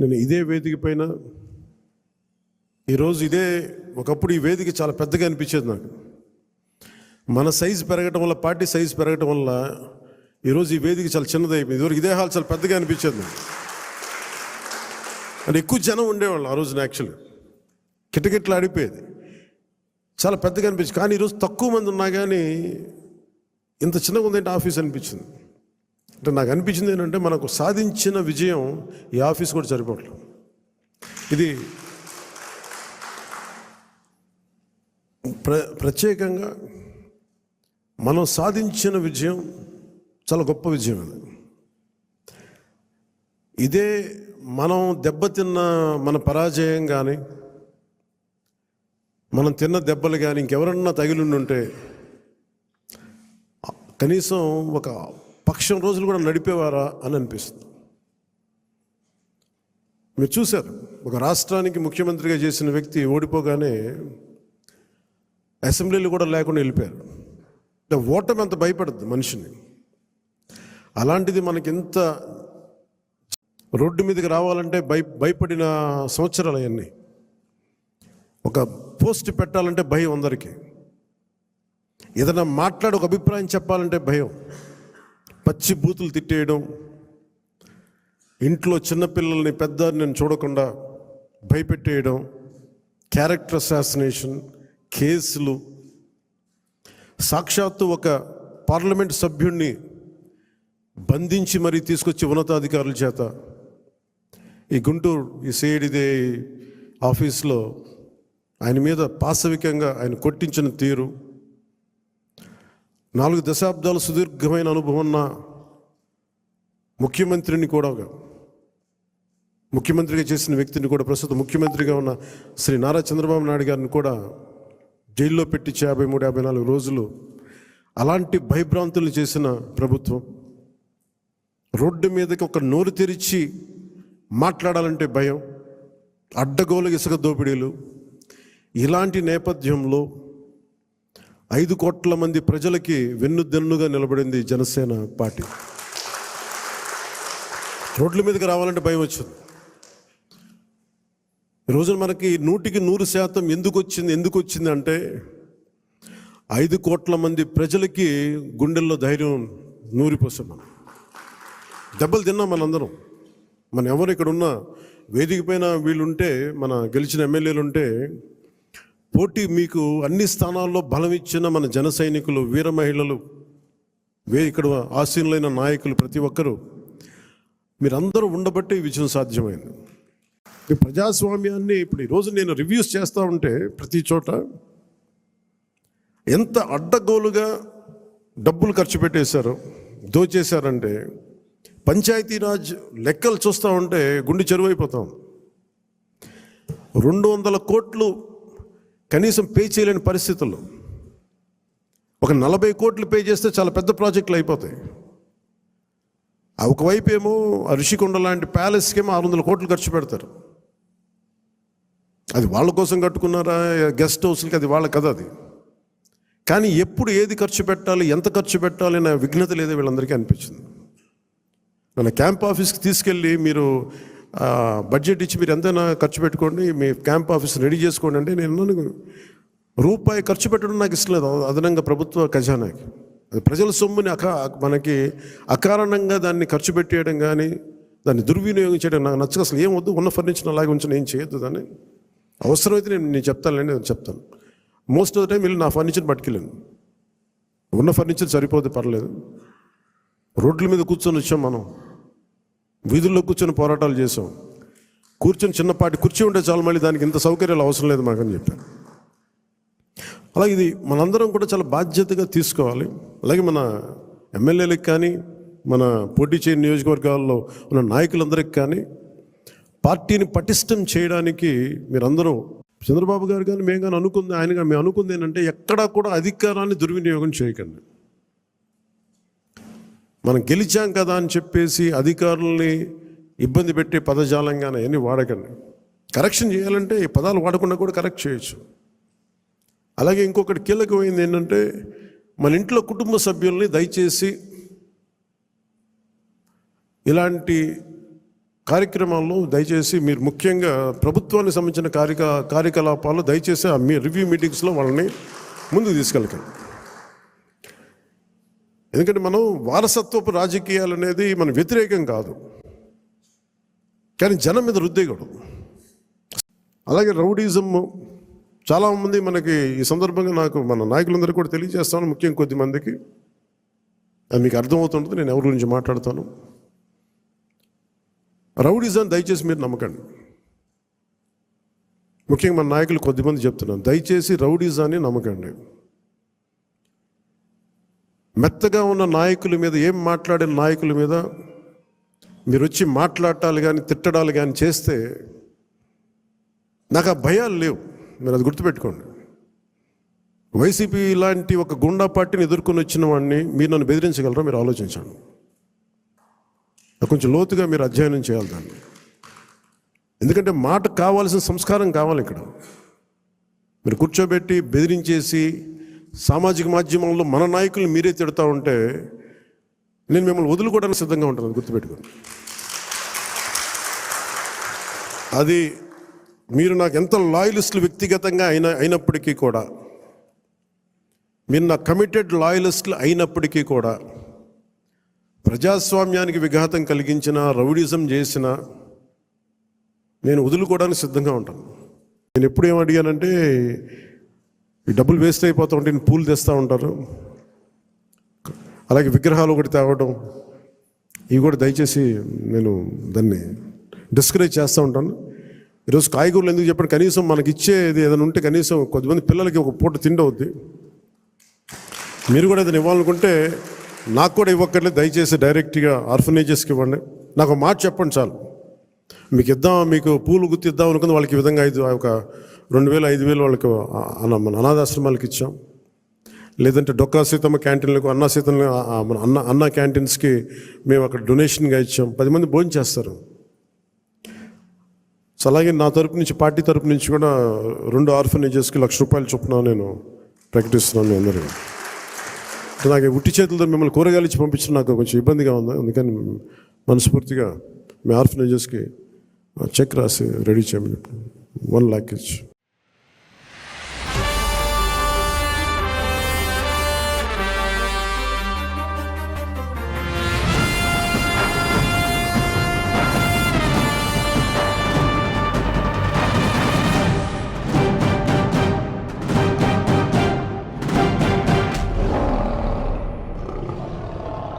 నేను ఇదే వేదిక పైన ఈరోజు ఇదే ఒకప్పుడు ఈ వేదిక చాలా పెద్దగా అనిపించేది నాకు. మన సైజు పెరగటం వల్ల పార్టీ సైజు పెరగటం వల్ల ఈరోజు ఈ వేదిక చాలా చిన్నదైపోయింది ఇదివరకు ఇదే హాల్ చాలా పెద్దగా అనిపించేది నాకు. అంటే ఎక్కువ జనం ఉండేవాళ్ళు ఆ రోజున యాక్చువల్లీ కిటకిట్లు ఆడిపోయేది. చాలా పెద్దగా అనిపించింది. కానీ ఈరోజు తక్కువ మంది ఉన్నా కానీ ఇంత చిన్నగా ఉందంటే ఆఫీస్ అనిపించింది. అంటే నాకు అనిపించింది ఏంటంటే మనకు సాధించిన విజయం ఈ ఆఫీస్ కూడా సరిపోవట్లేదు. ఇది ప్ర ప్రత్యేకంగా మనం సాధించిన విజయం చాలా గొప్ప విజయం అది. ఇదే మనం దెబ్బతిన్న మన పరాజయం కానీ మనం తిన్న దెబ్బలు కానీ ఇంకెవరన్నా తగిలిండుంటే కనీసం ఒక పక్షం రోజులు కూడా నడిపేవారా అని అనిపిస్తుంది. మీరు చూశారు ఒక రాష్ట్రానికి ముఖ్యమంత్రిగా చేసిన వ్యక్తి ఓడిపోగానే అసెంబ్లీలు కూడా లేకుండా వెళ్ళిపోయారు. అంటే ఓటమి అంత భయపడద్దు మనిషిని. అలాంటిది మనకి ఎంత రోడ్డు మీదకి రావాలంటే భయ భయపడిన సంవత్సరాలు అవన్నీ. ఒక పోస్ట్ పెట్టాలంటే భయం అందరికీ. ఏదైనా మాట్లాడి ఒక అభిప్రాయం చెప్పాలంటే భయం. పచ్చి బూతులు తిట్టేయడం. ఇంట్లో చిన్నపిల్లల్ని పెద్దని చూడకుండా భయపెట్టేయడం. క్యారెక్టర్ అసాసినేషన్ కేసులు. సాక్షాత్తు ఒక పార్లమెంట్ సభ్యుణ్ణి బంధించి మరీ తీసుకొచ్చి ఉన్నతాధికారుల చేత. ఈ గుంటూరు ఈ సేడిదే ఆఫీస్లో ఆయన మీద పాశవికంగా ఆయన కొట్టించిన తీరు. నాలుగు దశాబ్దాల సుదీర్ఘమైన అనుభవం ఉన్న ముఖ్యమంత్రిని కూడా ముఖ్యమంత్రిగా చేసిన వ్యక్తిని కూడా ప్రస్తుతం ముఖ్యమంత్రిగా ఉన్న శ్రీ నారా చంద్రబాబు నాయుడు గారిని కూడా జైల్లో పెట్టించి యాభై మూడు యాభై నాలుగు రోజులు అలాంటి భయభ్రాంతులు చేసిన ప్రభుత్వం. రోడ్డు మీదకి ఒక నోరు తెరిచి మాట్లాడాలంటే భయం అడ్డగోలు ఇసుక దోపిడీలు. ఇలాంటి నేపథ్యంలో ఐదు కోట్ల మంది ప్రజలకి వెన్నుదెన్నుగా నిలబడింది జనసేన పార్టీ. రోడ్ల మీదకి రావాలంటే భయం వచ్చింది. ఈరోజు రోజున మనకి నూటికి నూరు శాతం ఎందుకు వచ్చింది ఎందుకు వచ్చింది అంటే ఐదు కోట్ల మంది ప్రజలకి గుండెల్లో ధైర్యం నూరిపోసాం మనం. దెబ్బలు తిన్నాం మనందరం. మన ఎవరు ఇక్కడ ఉన్న వేదిక పైన వీళ్ళుంటే మన గెలిచిన ఎమ్మెల్యేలు ఉంటే పోటీ మీకు అన్ని స్థానాల్లో బలం ఇచ్చిన మన జన సైనికులు వీర మహిళలు వే ఇక్కడ ఆసీనులైన నాయకులు ప్రతి ఒక్కరూ మీరందరూ ఉండబట్టే విజయం సాధ్యమైంది. ఈ ప్రజాస్వామ్యాన్ని ఇప్పుడు ఈరోజు నేను రివ్యూస్ చేస్తూ ఉంటే ప్రతి చోట ఎంత అడ్డగోలుగా డబ్బులు ఖర్చు పెట్టేశారు దోచేశారంటే పంచాయతీరాజ్ లెక్కలు చూస్తూ ఉంటే గుండె చెరువైపోతాం. రెండు వందల కోట్లు కనీసం పే చేయలేని పరిస్థితుల్లో ఒక నలభై కోట్లు పే చేస్తే చాలా పెద్ద ప్రాజెక్టులు అయిపోతాయి. ఒకవైపు ఏమో రిషికొండ ఋషికొండ లాంటి ప్యాలెస్కేమో ఆరు వందల కోట్లు ఖర్చు పెడతారు. అది వాళ్ళ కోసం కట్టుకున్నారా? గెస్ట్ హౌస్లకి అది వాళ్ళ కదా అది. కానీ ఎప్పుడు ఏది ఖర్చు పెట్టాలి ఎంత ఖర్చు పెట్టాలి అనే విఘ్నత లేదో వీళ్ళందరికీ అనిపించింది. నన్ను క్యాంప్ ఆఫీస్కి తీసుకెళ్ళి మీరు బడ్జెట్ ఇచ్చి మీరు ఎంతైనా ఖర్చు పెట్టుకోండి మీ క్యాంప్ ఆఫీస్ రెడీ చేసుకోండి అంటే నేను రూపాయి ఖర్చు పెట్టడం నాకు ఇష్టం లేదు. అదనంగా ప్రభుత్వ ఖజానాకి. అది ప్రజల సొమ్ముని అకా మనకి అకారణంగా దాన్ని ఖర్చు పెట్టేయడం కానీ దాన్ని దుర్వినియోగం చేయడం నాకు నచ్చక అసలు ఏం వద్దు ఉన్న ఫర్నిచర్ అలాగే ఉంచి నేను చేయొద్దు దాన్ని. అవసరమైతే నేను నేను చెప్తానులేండి నేను చెప్తాను. మోస్ట్ ఆఫ్ ద టైం వెళ్ళి నా ఫర్నిచర్ పట్టుకెళ్ళాను ఉన్న ఫర్నిచర్ సరిపోతే పర్లేదు. రోడ్ల మీద కూర్చొని వచ్చాం మనం. వీధుల్లో కూర్చొని పోరాటాలు చేసాం కూర్చొని చిన్నపాటి కుర్చీ ఉంటే చాలు మళ్ళీ దానికి ఇంత సౌకర్యాలు అవసరం లేదు మాకని చెప్పాను అలాగే ఇది మనందరం కూడా చాలా బాధ్యతగా తీసుకోవాలి. అలాగే మన ఎమ్మెల్యేలకు కానీ మన పోటీ చేయని నియోజకవర్గాల్లో ఉన్న నాయకులందరికి కానీ పార్టీని పటిష్టం చేయడానికి మీరందరూ చంద్రబాబు గారు కానీ మేము కానీ అనుకుంది ఆయన కానీ మేము అనుకుంది ఏంటంటే ఎక్కడా కూడా అధికారాన్ని దుర్వినియోగం చేయకండి. మనం గెలిచాం కదా అని చెప్పేసి అధికారుల్ని ఇబ్బంది పెట్టే పదజాలంగానే అవన్నీ వాడకండి. కరెక్షన్ చేయాలంటే ఈ పదాలు వాడకుండా కూడా కరెక్ట్ చేయొచ్చు. అలాగే ఇంకొకటి కీలకమైంది ఏంటంటే మన ఇంట్లో కుటుంబ సభ్యుల్ని దయచేసి ఇలాంటి కార్యక్రమాల్లో దయచేసి మీరు ముఖ్యంగా ప్రభుత్వానికి సంబంధించిన కార్యక కార్యకలాపాలు దయచేసి ఆ మీ రివ్యూ మీటింగ్స్లో వాళ్ళని ముందుకు తీసుకెళ్ళకండి. ఎందుకంటే మనం వారసత్వపు రాజకీయాలు అనేది మన వ్యతిరేకం కాదు. కానీ జనం మీద రుద్దేగడు. అలాగే రౌడీజం చాలామంది మనకి ఈ సందర్భంగా నాకు మన నాయకులందరూ కూడా తెలియజేస్తాను ముఖ్యం కొద్ది మందికి అది మీకు అర్థమవుతుంటుంది నేను ఎవరి గురించి మాట్లాడతాను. రౌడీజం దయచేసి మీరు నమ్మకండి. ముఖ్యంగా మన నాయకులు కొద్దిమంది చెప్తున్నాను దయచేసి రౌడీజాన్ని నమ్మకండి. మెత్తగా ఉన్న నాయకుల మీద ఏం మాట్లాడిన నాయకుల మీద మీరు వచ్చి మాట్లాడాలి కానీ తిట్టడాలు కానీ చేస్తే నాకు ఆ భయాలు లేవు. మీరు అది గుర్తుపెట్టుకోండి. వైసీపీ లాంటి ఒక గుండా పార్టీని ఎదుర్కొని వచ్చిన వాడిని మీరు నన్ను బెదిరించగలరా? మీరు ఆలోచించండి. కొంచెం లోతుగా మీరు అధ్యయనం చేయాలి దాన్ని. ఎందుకంటే మాట కావాల్సిన సంస్కారం కావాలి ఇక్కడ. మీరు కూర్చోబెట్టి బెదిరించేసి సామాజిక మాధ్యమంలో మన నాయకులు మీరే తిడతా ఉంటే నేను మిమ్మల్ని వదులుకోవడానికి సిద్ధంగా ఉంటాను గుర్తుపెట్టుకుని గుర్తుపెట్టుకోండి. అది మీరు నాకు ఎంత లాయలిస్టులు వ్యక్తిగతంగా అయిన అయినప్పటికీ కూడా మీరు నా కమిటెడ్ లాయలిస్టులు అయినప్పటికీ కూడా ప్రజాస్వామ్యానికి విఘాతం కలిగించిన రౌడిజం చేసిన నేను వదులుకోవడానికి సిద్ధంగా ఉంటాను. నేను ఎప్పుడు ఏం ఈ డబ్బులు వేస్ట్ అయిపోతూ ఉంటే నేను పూలు తెస్తూ ఉంటారు. అలాగే విగ్రహాలు ఒకటి తేవడం ఇవి కూడా దయచేసి నేను దాన్ని డిస్కరేజ్ చేస్తూ ఉంటాను. ఈరోజు కాయగూరలు ఎందుకు చెప్పండి? కనీసం మనకి ఇచ్చేది ఏదైనా ఉంటే కనీసం కొద్దిమంది పిల్లలకి ఒక పూట తిండి అవుద్ది మీరు కూడా ఏదైనా ఇవ్వాలనుకుంటే నాకు కూడా ఇవ్వక్కర్లేదు. దయచేసి డైరెక్ట్గా ఆర్ఫనేజెస్కి ఇవ్వండి. నాకు ఒక మాట చెప్పండి చాలు. మీకు ఇద్దాం మీకు పూలు గుర్తిద్దాం అనుకుంది వాళ్ళకి ఈ విధంగా ఐదు ఒక రెండు వేలు ఐదు వేలు వాళ్ళకి అన్న మన అనాథాశ్రమాలకు ఇచ్చాం. లేదంటే డొక్కా సీతమ్మ క్యాంటీన్లకు అన్నా సీతమ్మ మన అన్న అన్న క్యాంటీన్స్కి మేము అక్కడ డొనేషన్గా ఇచ్చాం. పది మంది భోజనం చేస్తారు. సో అలాగే నా తరపు నుంచి పార్టీ తరపు నుంచి కూడా రెండు ఆర్ఫనేజెస్కి లక్ష రూపాయలు చొప్పున నేను ప్రకటిస్తున్నాను మీ అందరికీ. నాకు ఉట్టి చేతులతో మిమ్మల్ని కూరగాయలు ఇచ్చి పంపించడం నాకు కొంచెం ఇబ్బందిగా ఉంది. అందుకని మనస్ఫూర్తిగా మీ ఆర్ఫనేజెస్కి చెక్ రాసి రెడీ చేయమని వన్ ల్యాక్ ఇచ్చి